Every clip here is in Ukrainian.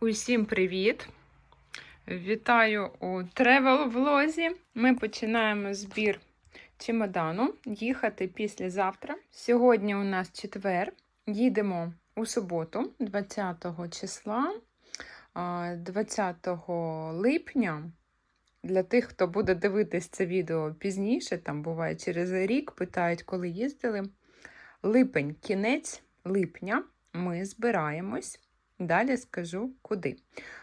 Усім привіт! Вітаю у тревел влозі. Ми починаємо збір чемодану. Їхати післязавтра. Сьогодні у нас четвер. Їдемо у суботу, 20 числа, 20 липня. Для тих, хто буде дивитись це відео пізніше, там буває через рік, питають, коли їздили. Липень, кінець липня, ми збираємось. Далі скажу куди.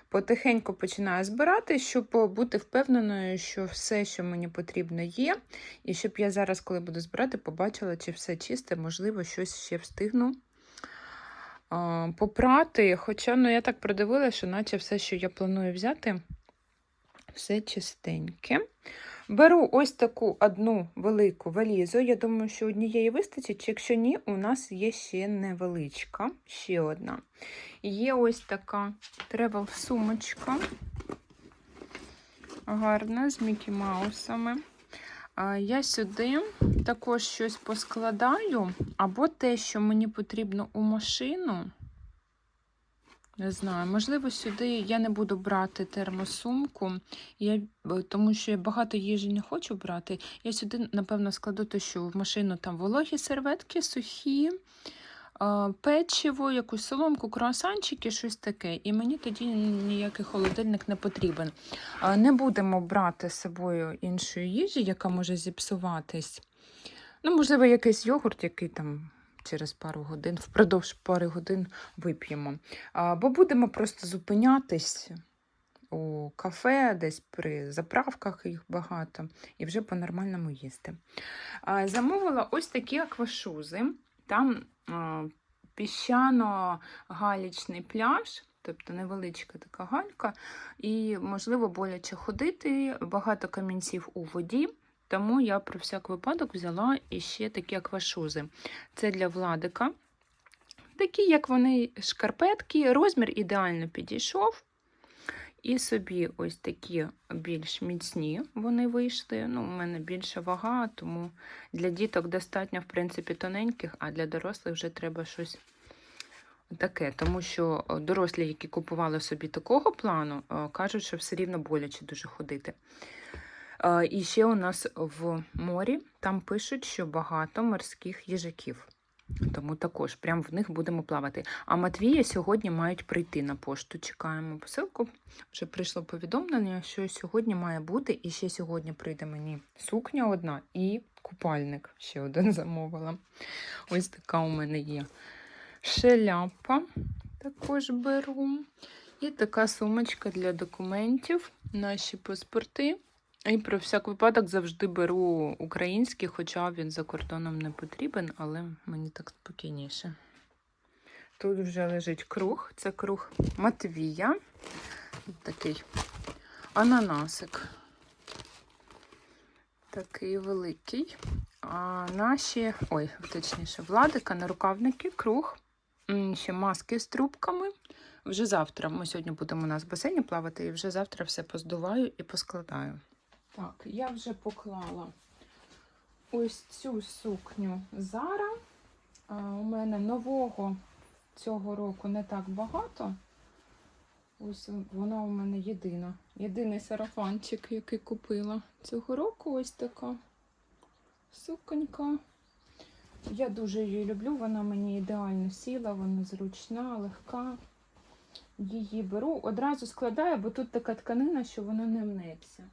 Потихеньку починаю збирати, щоб бути впевненою, що все, що мені потрібно, є. І щоб я зараз, коли буду збирати, побачила, чи все чисте, можливо, щось ще встигну попрати. Хоча ну, я так продивилася, що наче все, що я планую взяти, все чистеньке. Беру ось таку одну велику валізу. Я думаю, що однієї вистачить. Якщо ні, у нас є ще невеличка, ще одна. Є ось така тревел-сумочка. Гарна, з Мікі Маусами. Я сюди також щось поскладаю, або те, що мені потрібно у машину. Не знаю, можливо, сюди я не буду брати термосумку, я, тому що я багато їжі не хочу брати. Я сюди, напевно, складу те, що в машину там вологі серветки, сухі, печиво, якусь соломку, круасанчики, щось таке. І мені тоді ніякий холодильник не потрібен. Не будемо брати з собою іншої їжі, яка може зіпсуватись. Ну, можливо, якийсь йогурт, який там через пару годин, впродовж пари годин вип'ємо. Бо будемо просто зупинятись у кафе, десь при заправках їх багато, і вже по-нормальному їсти. Замовила ось такі аквашузи. Там піщано-галічний пляж. Тобто невеличка така галька, і, можливо, боляче ходити, багато камінців у воді. Тому я про всяк випадок взяла іще такі аквашузи. Це для владика. Такі, як вони, шкарпетки, розмір ідеально підійшов. І собі ось такі більш міцні вони вийшли. Ну, У мене більша вага, тому для діток достатньо, в принципі, тоненьких, а для дорослих вже треба щось таке. Тому що дорослі, які купували собі такого плану, кажуть, що все рівно боляче дуже ходити. І ще у нас в морі там пишуть, що багато морських їжаків. Тому також прямо в них будемо плавати. А Матвія сьогодні мають прийти на пошту. Чекаємо посилку. Вже прийшло повідомлення, що сьогодні має бути, і ще сьогодні прийде мені сукня одна і купальник ще один замовила. Ось така у мене є шеляпа, також беру. І така сумочка для документів, наші паспорти. І про всяк випадок завжди беру український, хоча він за кордоном не потрібен, але мені так спокійніше. Тут вже лежить круг, це круг Матвія. Такий ананасик. Такий великий. А наші, ой, точніше, владика, нарукавники, круг, ще маски з трубками. Вже завтра, ми сьогодні будемо у нас в басейні плавати, і вже завтра все поздуваю і поскладаю. Так, я вже поклала ось цю сукню Зара. У мене нового цього року не так багато. Ось вона у мене єдина. Єдиний сарафанчик, який купила цього року. Ось така суконька. Я дуже її люблю, вона мені ідеально сіла, вона зручна, легка. Її беру, одразу складаю, бо тут така тканина, що вона не мнеться.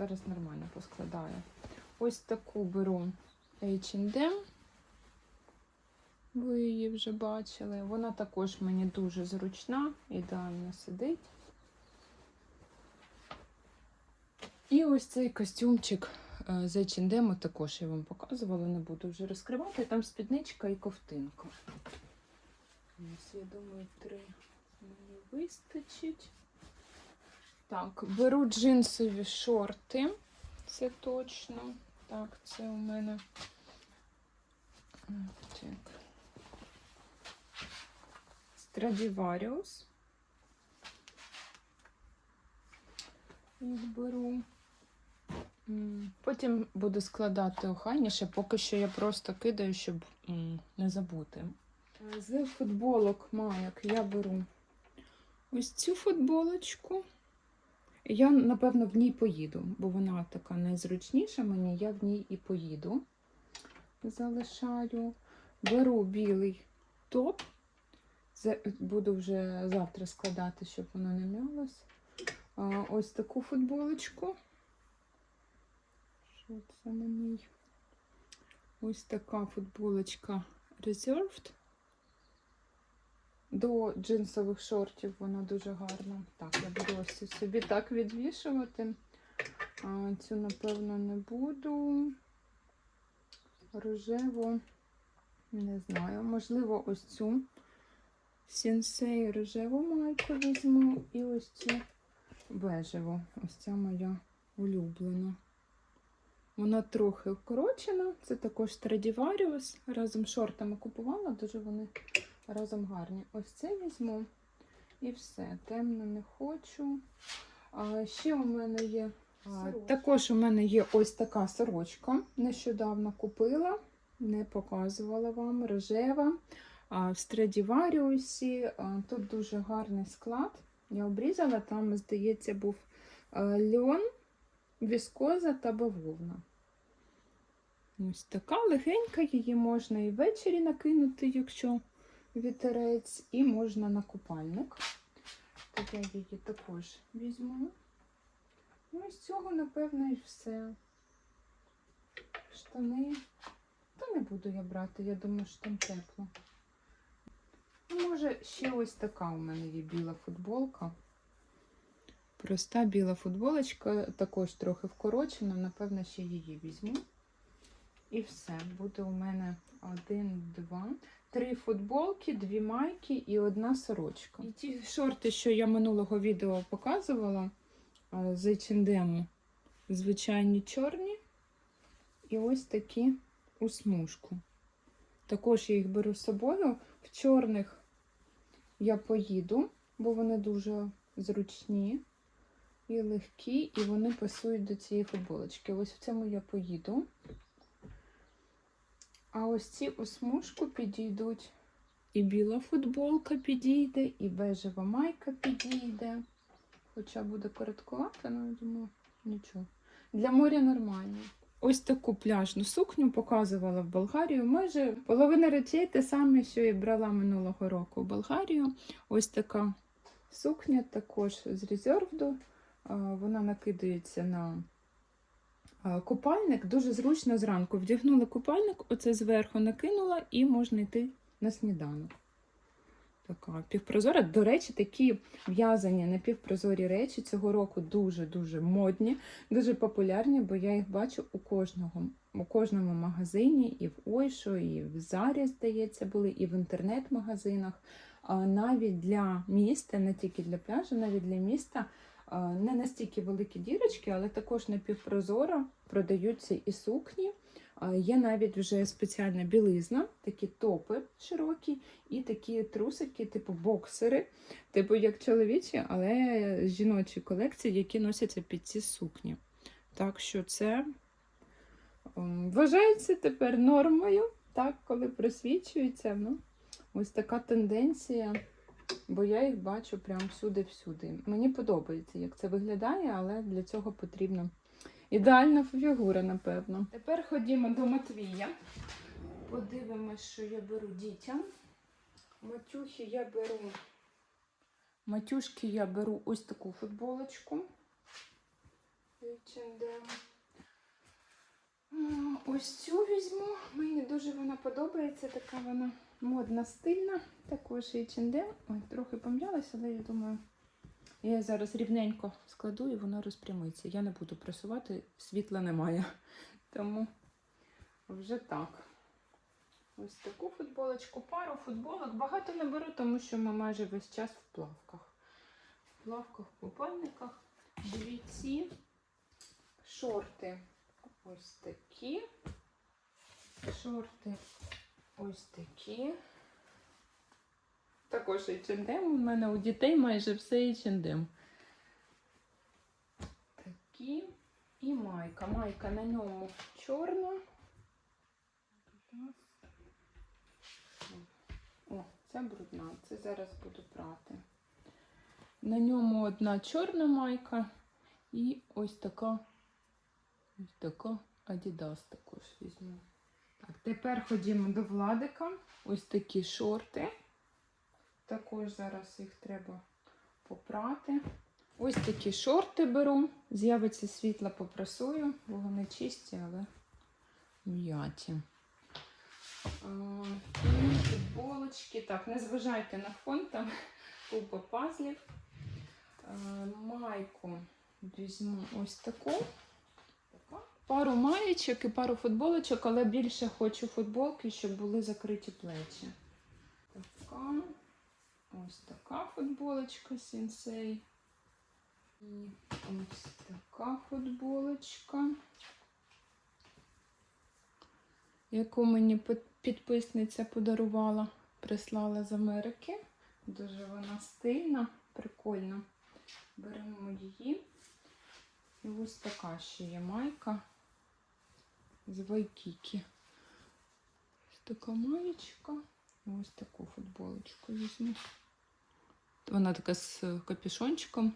Зараз нормально поскладаю. Ось таку беру H&M. Ви її вже бачили. Вона також мені дуже зручна, ідеально сидить. І ось цей костюмчик е, з H&M також я вам показувала, не буду вже розкривати. Там спідничка і ковтинка. Ось, я думаю, три мені вистачить. Так, беру джинсові шорти. Це точно. Так, це у мене. Так. Stradivarius. Їх беру. Потім буду складати охайніше, поки що я просто кидаю, щоб не забути. З футболок майок я беру ось цю футболочку. Я, напевно, в ній поїду, бо вона така найзручніша мені, я в ній і поїду. Залишаю. Беру білий топ. Буду вже завтра складати, щоб воно не м'ялось. Ось таку футболочку. Що це на ній? Ось така футболочка Reserved. До джинсових шортів вона дуже гарна. Так, я буду ось собі так відвішувати. А, цю, напевно, не буду. Рожеву, не знаю, можливо, ось цю сенсей рожеву майку візьму і ось цю бежеву. Ось ця моя улюблена. Вона трохи вкорочена. Це також Stradivarius. Разом з шортами купувала, дуже вони разом гарні. Ось це візьму. І все. Темно не хочу. А, ще у мене є. А, також у мене є ось така сорочка. Нещодавно купила, не показувала вам. Рожева. А, в. А, Тут дуже гарний склад. Я обрізала, там, здається, був а, льон, віскоза та бавовна. Ось така легенька, її можна і ввечері накинути, якщо вітерець, і можна на купальник. Так я її також візьму. Ну, і з цього, напевно, і все. Штани. Та не буду я брати, я думаю, що там тепло. Ну, може, ще ось така у мене є біла футболка. Проста біла футболочка, також трохи вкорочена, напевно, ще її візьму. І все. Буде у мене один, два, три футболки, дві майки і одна сорочка. І ті шорти, що я минулого відео показувала а, з H&M, звичайні чорні. І ось такі у смужку. Також я їх беру з собою. В чорних я поїду, бо вони дуже зручні і легкі, і вони пасують до цієї футболочки. Ось в цьому я поїду. А ось ці у смужку підійдуть. І біла футболка підійде, і бежева майка підійде. Хоча буде короткувата, але я думаю, нічого. Для моря нормально. Ось таку пляжну сукню показувала в Болгарію. Майже половина речей те саме, що і брала минулого року в Болгарію. Ось така сукня також з резервду. Вона накидається на купальник. Дуже зручно зранку. Вдягнула купальник, оце зверху накинула і можна йти на сніданок. Така півпрозора. До речі, такі в'язані напівпрозорі речі цього року дуже-дуже модні, дуже популярні, бо я їх бачу у кожного, у кожному магазині, і в Ойшо, і в Зарі, здається, були, і в інтернет-магазинах. А Навіть для міста, не тільки для пляжу, навіть для міста не настільки великі дірочки, але також напівпрозоро продаються і сукні. Є навіть вже спеціальна білизна, такі топи широкі, і такі трусики, типу боксери, типу як чоловічі, але жіночі колекції, які носяться під ці сукні. Так що це ем, вважається тепер нормою, так, коли просвічується. Ну, ось така тенденція, бо я їх бачу прям всюди-всюди. Мені подобається, як це виглядає, але для цього потрібно ідеальна фігура, напевно. Тепер ходімо до Матвія. Подивимось, що я беру дітям. Матюхи я беру. Матюшки я беру ось таку футболочку. Ось цю візьму. Мені дуже вона подобається. Така вона модна, стильна. Також H&M. Ой, трохи пом'ялася, але я думаю, я зараз рівненько складу і вона розпрямиться. Я не буду пресувати, світла немає. Тому вже так. Ось таку футболочку, пару футболок. Багато не беру, тому що ми майже весь час в плавках. В плавках, в купальниках. Дві шорти ось такі. Шорти ось такі. Також H&M. У мене у дітей майже все H&M. Такі. І майка. Майка на ньому чорна. О, ця брудна. Це зараз буду прати. На ньому одна чорна майка і ось така. Ось така Adidas також візьму. Так, тепер ходімо до Владика. Ось такі шорти. Також зараз їх треба попрати. Ось такі шорти беру. З'явиться світло, попрасую, бо вони чисті, але м'яті. Футболочки. Так, не зважайте на фон, там купа пазлів. Майку візьму ось таку. Пару маєчок і пару футболочок, але більше хочу футболки, щоб були закриті плечі. Така. Ось така футболочка сенсей. І ось така футболочка, яку мені підписниця подарувала, прислала з Америки. Дуже вона стильна, прикольна. Беремо її. І ось така ще є майка з Вайкікі. Ось така маєчка. Ось таку футболочку візьму. Вона така з капюшончиком.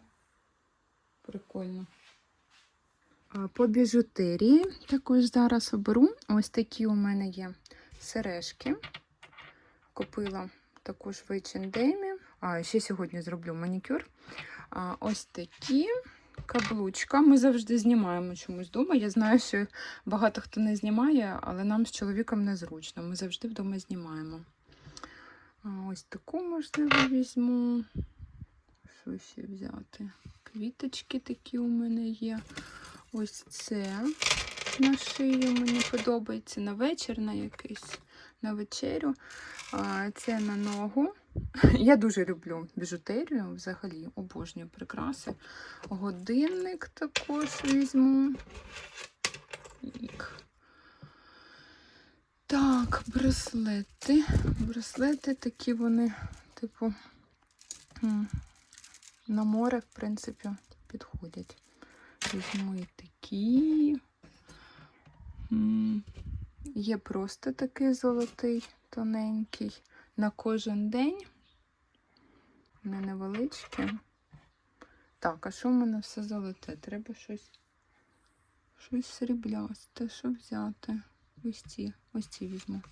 Прикольно. По біжутерії також зараз оберу. Ось такі у мене є сережки. Купила також в H&M. А, ще сьогодні зроблю манікюр. Ось такі каблучка. Ми завжди знімаємо чомусь вдома. Я знаю, що багато хто не знімає, але нам з чоловіком незручно. Ми завжди вдома знімаємо. Ось таку, можливо, візьму. Що ще взяти? Квіточки такі у мене є. Ось це на шию мені подобається. На вечір, на якийсь на вечерю. Це на ногу. Я дуже люблю біжутерію, взагалі обожнюю прикраси. Годинник також візьму. Так. Браслети. Браслети такі вони, типу, на море, в принципі, підходять. Візьму і такі. Є просто такий золотий, тоненький. На кожен день. Не невеличке. Так, а що в мене все золоте? Треба щось, щось сріблясте. Що взяти? Ось ці, ось ці візьму.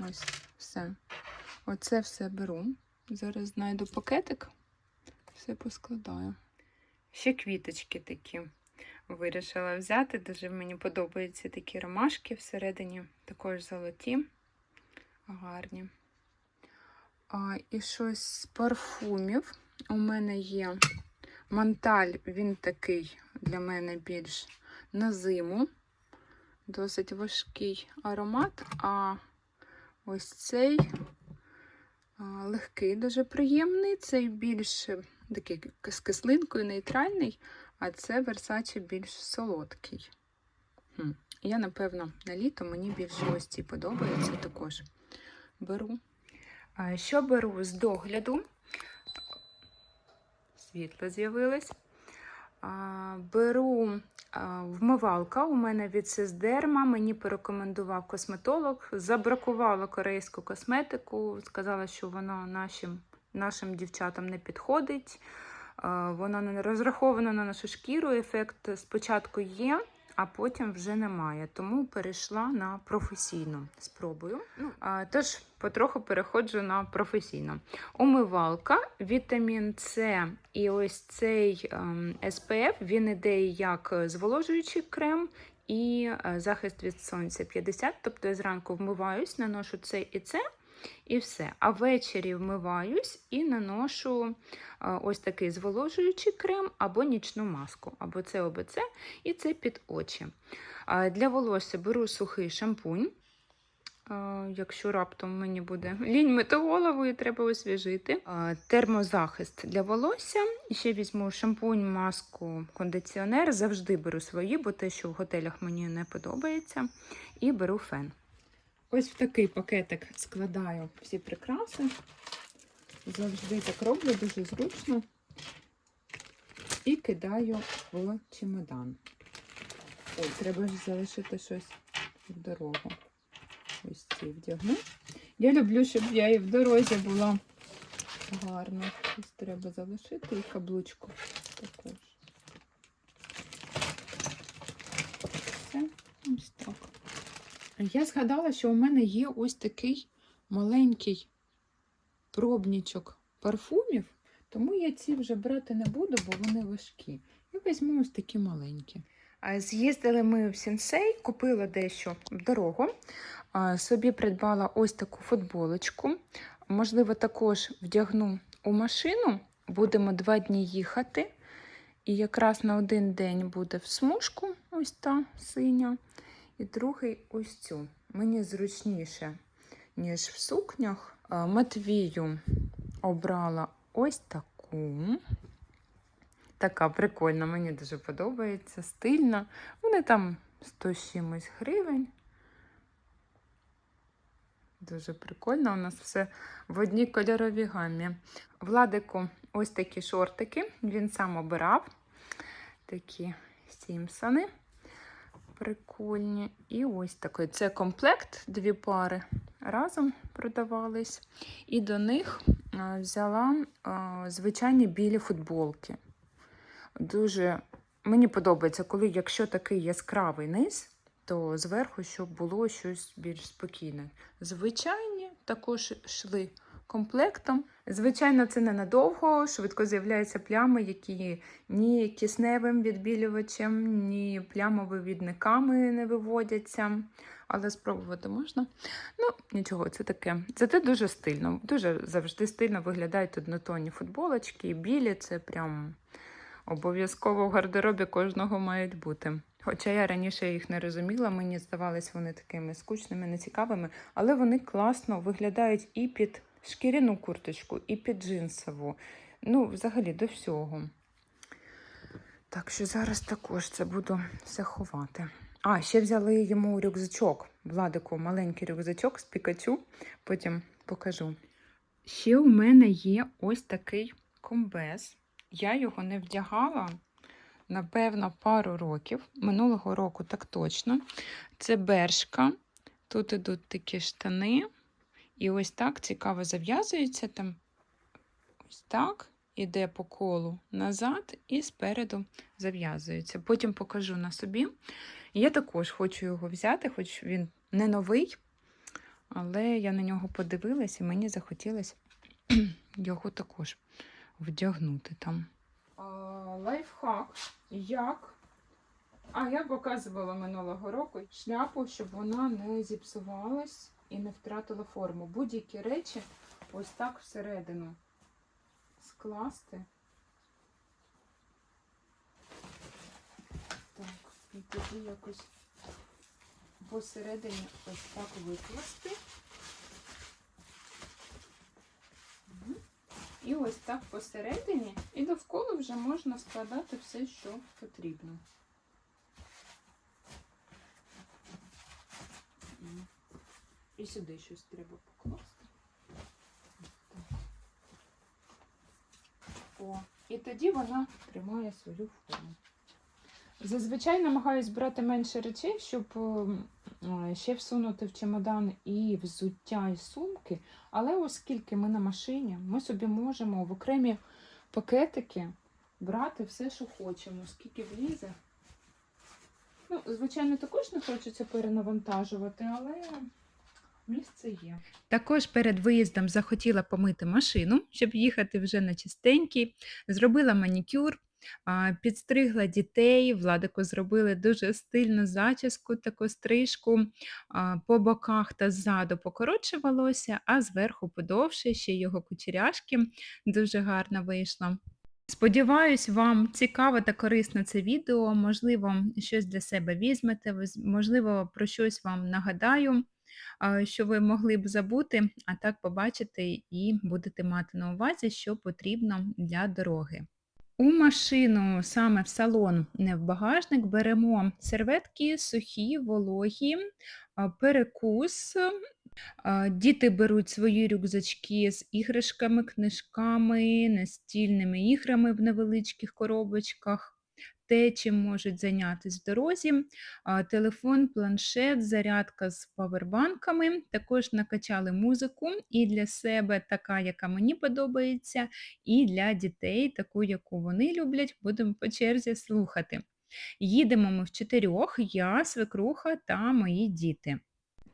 Ось, все. Оце все беру. Зараз знайду пакетик, все поскладаю. Ще квіточки такі вирішила взяти. Дуже мені подобаються такі ромашки всередині, також золоті, гарні. А, і щось з парфумів. У мене є манталь, він такий для мене більш на зиму. Досить важкий аромат. А ось цей легкий, дуже приємний. Цей більш такий з кислинкою нейтральний, а це Versace більш солодкий. Хм. Я, напевно, на літо мені більше ось ці подобаються також. Беру. Що беру з догляду? Світло з'явилось. Беру вмивалка. У мене від Сиздерма. Мені порекомендував косметолог. Забракувала корейську косметику. Сказала, що вона нашим, нашим дівчатам не підходить. Вона не розрахована на нашу шкіру. Ефект спочатку є, а потім вже немає. Тому перейшла на професійну. Спробую. Ну, Тож потроху переходжу на професійну. Умивалка, вітамін С і ось цей ем, SPF, він іде як зволожуючий крем і е, захист від сонця 50. Тобто я зранку вмиваюсь, наношу це і це. І все. А ввечері вмиваюсь і наношу е, ось такий зволожуючий крем або нічну маску, або це, це, і це під очі. Для волосся беру сухий шампунь. Е, Якщо раптом мені буде лінь мити голову і треба освіжити. Е, Термозахист для волосся. Ще візьму шампунь, маску, кондиціонер. Завжди беру свої, бо те, що в готелях мені не подобається. І беру фен. Ось в такий пакетик складаю всі прикраси. Завжди так роблю, дуже зручно. І кидаю в чемодан. Ой, треба ж залишити щось в дорогу. Ось ці вдягну. Я люблю, щоб я і в дорозі була гарно. Ось треба залишити і каблучку також. Все, ось так. Я згадала, що у мене є ось такий маленький пробничок парфумів, тому я ці вже брати не буду, бо вони важкі. І візьму ось такі маленькі. З'їздили ми в Сінсей, купила дещо в дорогу. Собі придбала ось таку футболочку. Можливо, також вдягну у машину. Будемо два дні їхати. І якраз на один день буде в смужку, ось та синя. І другий ось цю. Мені зручніше, ніж в сукнях. Матвію обрала ось таку. Така прикольна, мені дуже подобається, стильна. Вони там 100 чимось гривень. Дуже прикольно. У нас все в одній кольоровій гамі. Владику ось такі шортики. Він сам обирав. Такі Сімпсони. Прикольні. І ось такий. Це комплект, дві пари разом продавались. І до них взяла звичайні білі футболки. Дуже мені подобається, коли якщо такий яскравий низ, то зверху, щоб було щось більш спокійне. Звичайні також йшли комплектом. Звичайно, це ненадовго, швидко з'являються плями, які ні кисневим відбілювачем, ні плямовивідниками не виводяться. Але спробувати можна. Ну, нічого, це таке. Зате дуже стильно. Дуже завжди стильно виглядають однотонні футболочки. Білі це прям обов'язково в гардеробі кожного мають бути. Хоча я раніше їх не розуміла, мені здавались вони такими скучними, нецікавими, але вони класно виглядають і під шкіряну курточку, і під джинсову. Ну, взагалі, до всього. Так що зараз також це буду все ховати. А, ще взяли йому рюкзачок. Владику, маленький рюкзачок з Пікачу, потім покажу. Ще у мене є ось такий комбез. Я його не вдягала, напевно, пару років. Минулого року так точно. Це бершка. Тут ідуть такі штани. І ось так цікаво зав'язується там. Ось так. Іде по колу назад і спереду зав'язується. Потім покажу на собі. Я також хочу його взяти, хоч він не новий, але я на нього подивилась і мені захотілося його також вдягнути там. Лайфхак. Як? А я показувала минулого року шляпу, щоб вона не зіпсувалась і не втратила форму. Будь-які речі ось так всередину скласти. Так, і тоді якось посередині ось так викласти. І ось так посередині, і довкола вже можна складати все, що потрібно. І сюди щось треба покласти. О, і тоді вона тримає свою форму. Зазвичай намагаюсь брати менше речей, щоб е, ще всунути в чемодан і взуття, і сумки. Але оскільки ми на машині, ми собі можемо в окремі пакетики брати все, що хочемо, скільки влізе. Ну, звичайно, також не хочеться перенавантажувати, але місце є. Також перед виїздом захотіла помити машину, щоб їхати вже на чистенький. Зробила манікюр, підстригла дітей. Владику зробили дуже стильну зачіску, таку стрижку по боках та ззаду покоротше волосся, а зверху подовше ще його кучеряшки. Дуже гарно вийшло. Сподіваюсь, вам цікаво та корисно це відео. Можливо, щось для себе візьмете, можливо, про щось вам нагадаю, що ви могли б забути, а так побачите і будете мати на увазі, що потрібно для дороги. У машину, саме в салон, не в багажник, беремо серветки сухі, вологі, перекус. Діти беруть свої рюкзачки з іграшками, книжками, настільними іграми в невеличких коробочках те, чим можуть зайнятися в дорозі. Телефон, планшет, зарядка з павербанками. Також накачали музику і для себе така, яка мені подобається, і для дітей, таку, яку вони люблять, будемо по черзі слухати. Їдемо ми в чотирьох, я, свекруха та мої діти.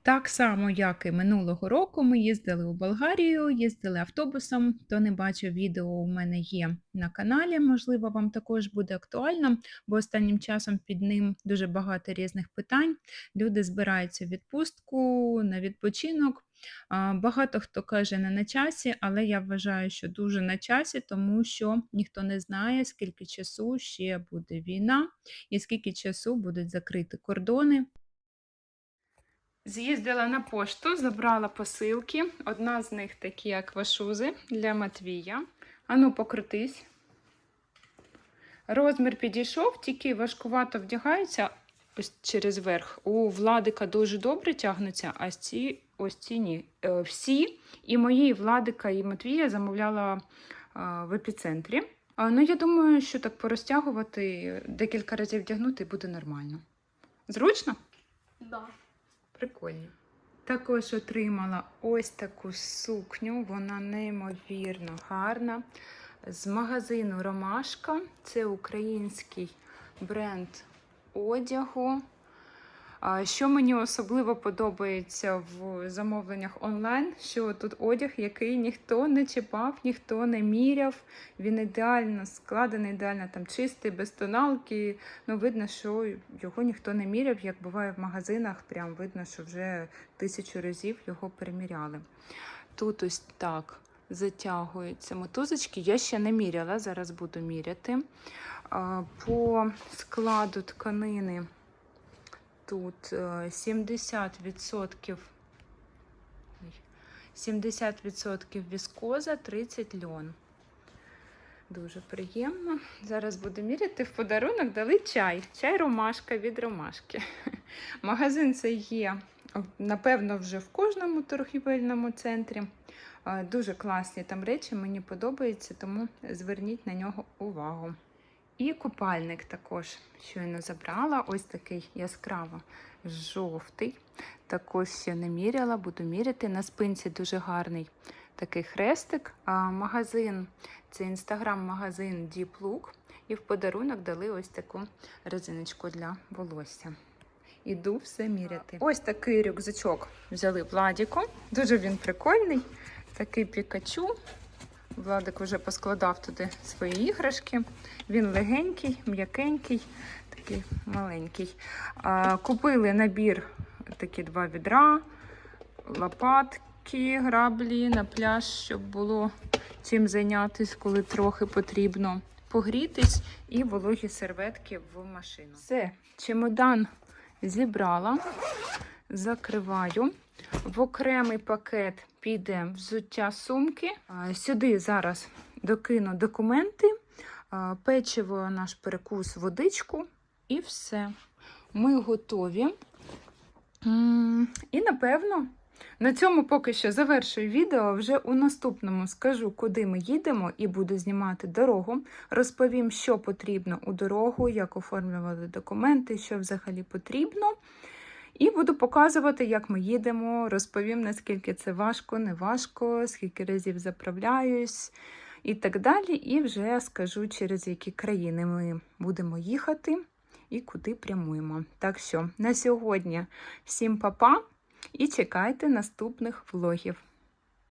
Так само, як і минулого року, ми їздили у Болгарію, їздили автобусом. Хто не бачив відео, у мене є на каналі. Можливо, вам також буде актуально, бо останнім часом під ним дуже багато різних питань. Люди збираються в відпустку на відпочинок. Багато хто каже не на часі, але я вважаю, що дуже на часі, тому що ніхто не знає, скільки часу ще буде війна і скільки часу будуть закриті кордони. З'їздила на пошту, забрала посилки. Одна з них такі аквашузи для Матвія. Ану, покрутись. Розмір підійшов, тільки важкувато вдягається ось через верх. У Владика дуже добре тягнуться, а ці ось ці ні. Е, Всі, і мої, і Владика, і Матвія замовляла е, в епіцентрі. Ну, я думаю, що так порозтягувати, декілька разів вдягнути буде нормально. Зручно? Да. Прикольно. Також отримала ось таку сукню, вона неймовірно гарна. З магазину Ромашка. Це український бренд одягу. Що мені особливо подобається в замовленнях онлайн, що тут одяг, який ніхто не чіпав, ніхто не міряв. Він ідеально складений, ідеально там чистий, без тоналки. Ну, видно, що його ніхто не міряв, як буває в магазинах. Прям видно, що вже тисячу разів його переміряли. Тут ось так затягуються мотузочки. Я ще не міряла, зараз буду міряти. По складу тканини тут е, 70%. 70% віскоза, 30 льон. Дуже приємно. Зараз буду міряти. В подарунок дали чай. Чай ромашка від ромашки. Магазин це є, напевно, вже в кожному торгівельному центрі. Дуже класні там речі, мені подобаються, тому зверніть на нього увагу. І купальник також щойно забрала. Ось такий яскраво жовтий. Також ще не міряла, буду міряти. На спинці дуже гарний такий хрестик. А, магазин це інстаграм-магазин Deep Look. І в подарунок дали ось таку резиночку для волосся. Іду все міряти. Ось такий рюкзачок взяли Владіку. Дуже він прикольний. Такий пікачу. Владик вже поскладав туди свої іграшки. Він легенький, м'якенький, такий маленький. Купили набір такі два відра, лопатки, граблі на пляж, щоб було чим зайнятися, коли трохи потрібно погрітись, і вологі серветки в машину. Все, чемодан зібрала, закриваю. В окремий пакет піде взуття сумки. Сюди зараз докину документи, печиво, наш перекус, водичку і все. Ми готові. І напевно. На цьому поки що завершую відео. Вже у наступному скажу, куди ми їдемо, і буду знімати дорогу. Розповім, що потрібно у дорогу, як оформлювали документи, що взагалі потрібно. І буду показувати, як ми їдемо. Розповім, наскільки це важко, не важко, скільки разів заправляюсь і так далі. І вже скажу, через які країни ми будемо їхати і куди прямуємо. Так що на сьогодні всім па-па і чекайте наступних влогів.